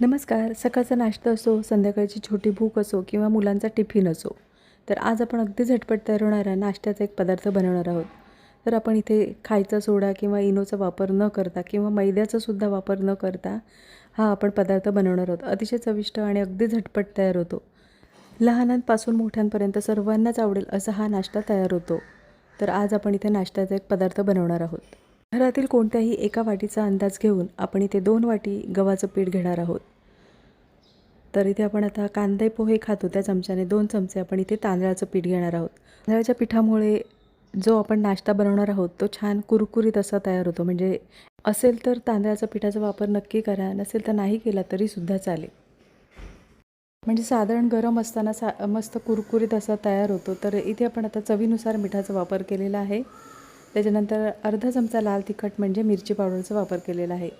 नमस्कार. सकाळचा नाश्ता असो संध्याकाळची छोटी भूक असो किंवा मुलांचा टिफिन असो तर आज आपण अगदी झटपट तयार होणारा नाश्त्याचा एक पदार्थ बनवणार आहोत. तर आपण इथे खायचा सोडा किंवा इनोचा वापर न करता किंवा मैद्याचासुद्धा वापर न करता हा आपण पदार्थ बनवणार आहोत. अतिशय चविष्ट आणि अगदी झटपट तयार होतो. लहानांपासून मोठ्यांपर्यंत सर्वांनाच आवडेल असा हा नाश्ता तयार होतो. तर आज आपण इथे नाश्त्याचा एक पदार्थ बनवणार आहोत. घरातील कोणत्याही एका वाटीचा अंदाज घेऊन आपण इथे दोन वाटी गव्हाचं पीठ घेणार आहोत. तर इथे आपण आता कांदे पोहे खातो. त्या चमच्याने दोन चमचे आपण इथे तांदळाचं पीठ घेणार आहोत. तांदळाच्या पिठामुळे जो आपण नाश्ता बनवणार आहोत तो छान कुरकुरीत असा तयार होतो. म्हणजे असेल तर तांदळाच्या पिठाचा वापर नक्की करा नसेल तर नाही केला तरीसुद्धा चालेल. म्हणजे साधारण गरम असताना सा मस्त कुरकुरीत असा तयार होतो. तर इथे आपण आता चवीनुसार मिठाचा वापर केलेला आहे. त्याच्यानंतर अर्धा चमचा लाल तिखट म्हणजे मिरची पावडरचा वापर केलेला आहे.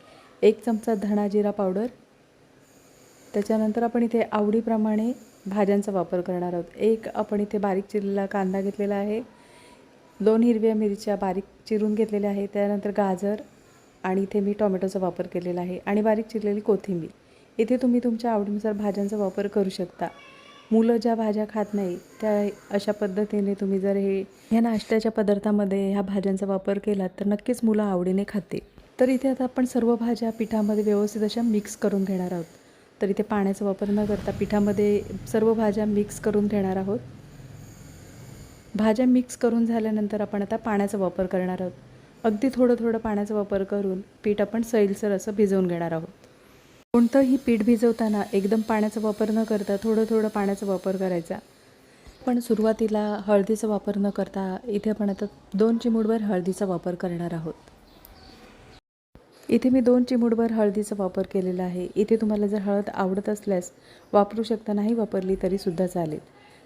एक चमचा धणा जिरा पावडर. त्याच्यानंतर आपण इथे आवडीप्रमाणे भाज्यांचा वापर करणार आहोत. एक आपण इथे बारीक चिरलेला कांदा घेतलेला आहे. दोन हिरव्या मिरच्या बारीक चिरून घेतलेल्या आहे त्यानंतर गाजर आणि इथे मी टोमॅटोचा वापर केलेला आहे. आणि बारीक चिरलेली कोथिंबीर. इथे तुम्ही तुमच्या आवडीनुसार भाज्यांचा वापर करू शकता. मुलं ज्या भाज्या खात नाही त्या अशा पद्धतीने तुम्ही जर हे ह्या नाश्त्याच्या पदार्थामध्ये ह्या भाज्यांचा वापर केला तर नक्कीच मुलं आवडीने खाते तर इथे आता आपण सर्व भाज्या पिठामध्ये व्यवस्थित अशा मिक्स करून घेणार आहोत. तर इथे पाण्याचा वापर न करता पिठामध्ये सर्व भाज्या मिक्स करून घेणार आहोत. भाज्या मिक्स करून झाल्यानंतर आपण आता पाण्याचा वापर करणार आहोत. अगदी थोडं थोडं पाण्याचा वापर करून पीठ आपण सैलसर असं भिजवून घेणार आहोत. कोणतंही पीठ भिजवताना एकदम पाण्याचा वापर न करता थोडं थोडं पाण्याचा वापर करायचा. पण सुरुवातीला हळदीचा वापर न करता इथे आपण आता दोन चिमूटभर हळदीचा वापर करणार आहोत. इथे मी दोन चिमूडभर हळदीचा वापर केलेला आहे. इथे तुम्हाला जर हळद आवडत असल्यास वापरू शकता नाही वापरली तरीसुद्धा चालेल.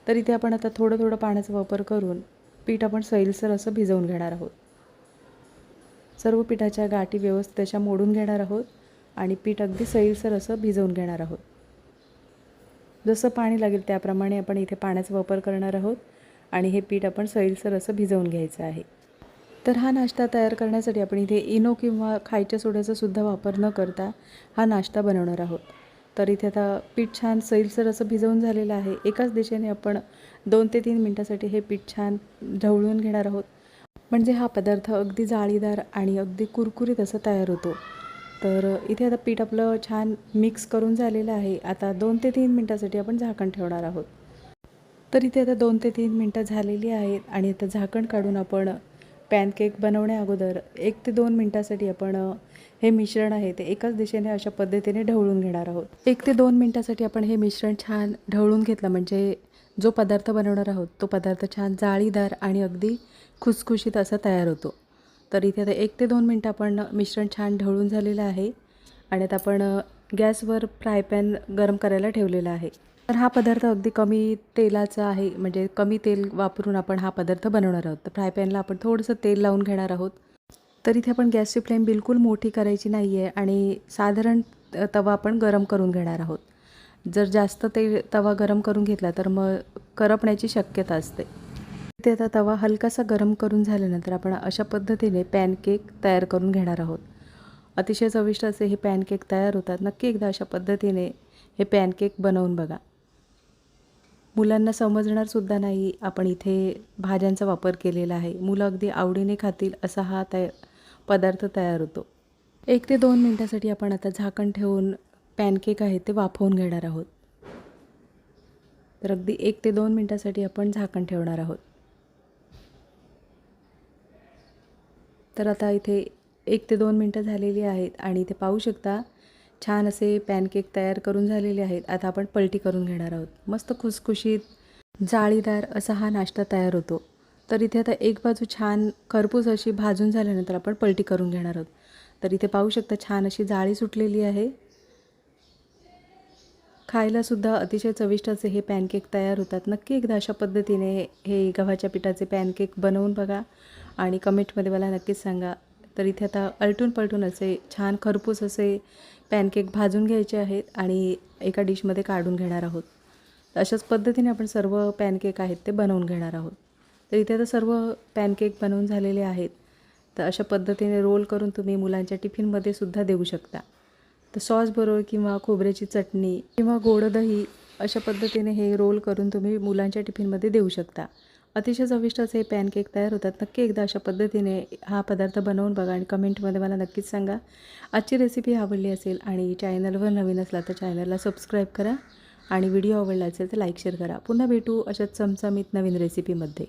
तर इथे आपण आता थोडं थोडं पाण्याचा वापर करून पीठ आपण सैलसर असं भिजवून घेणार आहोत. सर्व पिठाच्या गाठी व्यवस्थित अशा मोडून घेणार आहोत. आणि पीठ अगदी सैलसर असं भिजवून घेणार आहोत. जसं पाणी लागेल त्याप्रमाणे आपण इथे पाण्याचा वापर करणार आहोत आणि हे पीठ आपण सैलसर असं भिजवून घ्यायचं आहे. तर हा नाश्ता तयार करण्यासाठी आपण इथे इनो किंवा खायच्या सोड्याचा सुद्धा वापर न करता हा नाश्ता बनवणार आहोत. तर इथे आता पीठ छान सैलसर असं भिजवून झालेलं आहे. एकाच दिशेने आपण दोन ते तीन मिनटासाठी हे पीठ छान ढवळून घेणार आहोत. म्हणजे हा पदार्थ अगदी जाळीदार आणि अगदी कुरकुरीत असं तयार होतो. तर इथे आता पीठ आपलं छान मिक्स करून झालेलं आहे. आता दोन ते तीन मिनटासाठी आपण झाकण ठेवणार आहोत. तर इथे आता दोन ते तीन मिनटं झालेली आहेत आणि आता झाकण काढून आपण पॅनकेक बनवण्या अगोदर एक ते दोन मिनटासाठी आपण हे मिश्रण आहे ते एकाच दिशेने अशा पद्धतीने ढवळून घेणार आहोत. एक ते दोन मिनटासाठी आपण हे मिश्रण छान ढवळून घेतलं म्हणजे जो पदार्थ बनवणार आहोत तो पदार्थ छान जाळीदार आणि अगदी खुसखुशीत असा तयार होतो. तर इथे आता एक ते दोन मिनटं आपण मिश्रण छान ढवळून झालेलं आहे. आणि आता आपण गॅसवर फ्राय पॅन गरम करायला ठेवलेला आहे. तर हा पदार्थ अगदी कमी तेलाचा आहे. म्हणजे कमी तेल वापरून आपण हा पदार्थ बनवणार आहोत. तर फ्राय पॅनला आपण थोडंसं तेल लावून घेणार आहोत. तर इथे आपण गॅसची फ्लेम बिलकुल मोठी करायची नाही आहे आणि साधारण तवा आपण गरम करून घेणार आहोत. जर जास्त ते तवा गरम करून घेतला तर मग करपण्याची शक्यता असते. इथे आता तवा हलकासा गरम करून झाल्यानंतर आपण अशा पद्धतीने पॅनकेक तयार करून घेणार आहोत. अतिशय चविष्ट असे हे पॅनकेक तयार होतात. नक्की एकदा अशा पद्धतीने हे पॅनकेक बनवून बघा. मुलांना समजणारसुद्धा नाही आपण इथे भाज्यांचा वापर केलेला आहे. मुलं अगदी आवडीने खातील असा हा तया पदार्थ तयार होतो. एक ते दोन मिनटासाठी आपण आता झाकण ठेवून पॅनकेक आहे ते वाफवून घेणार आहोत. तर अगदी एक ते दोन मिनटासाठी आपण झाकण ठेवणार आहोत. तर आता इथे एक ते दोन मिनटं झालेली आहेत आणि इथे पाहू शकता छान असे पॅनकेक तयार करून झालेले आहेत. आता आपण पलटी करून घेणार आहोत. मस्त खुसखुशीत जाळीदार असा हा नाश्ता तयार होतो. तर इथे आता एक बाजू छान खरपूस अशी भाजून झाल्यानंतर आपण पलटी करून घेणार आहोत. तर इथे पाहू शकता छान अशी जाळी सुटलेली आहे. खायलासुद्धा अतिशय चविष्ट असे हे पॅनकेक तयार होतात. नक्की एकदा अशा पद्धतीने हे गव्हाच्या पिठाचे पॅनकेक बनवून बघा. आणि कमेंटमध्ये मला नक्कीच सांगा. तर इथे आता अलटून पलटून असे छान खरपूस असे पॅनकेक भाजून घ्यायचे आहेत आणि एका डिशमध्ये काढून घेणार आहोत. तर अशाच पद्धतीने आपण सर्व पॅनकेक आहेत ते बनवून घेणार आहोत. तर इथे आता सर्व पॅनकेक बनवून झालेले आहेत. तर अशा पद्धतीने रोल करून तुम्ही मुलांच्या टिफिनमध्ये सुद्धा देऊ शकता. तर सॉसबरोबर किंवा खोबऱ्याची चटणी किंवा गोड दही अशा पद्धतीने हे रोल करून तुम्ही मुलांच्या टिफिनमध्ये देऊ शकता. अतिशय चविष्ट असे पॅनकेक तयार होतात. नक्की एकदा अशा पद्धतीने हा पदार्थ बनवून बघा आणि कमेंटमध्ये मला नक्कीच सांगा. आजची रेसिपी आवडली असेल आणि चॅनलवर नवीन असला तर चॅनलला सबस्क्राईब करा आणि व्हिडिओ आवडला असेल तर लाईक शेअर करा. पुन्हा भेटू अशाच चमचमीत नवीन रेसिपीमध्ये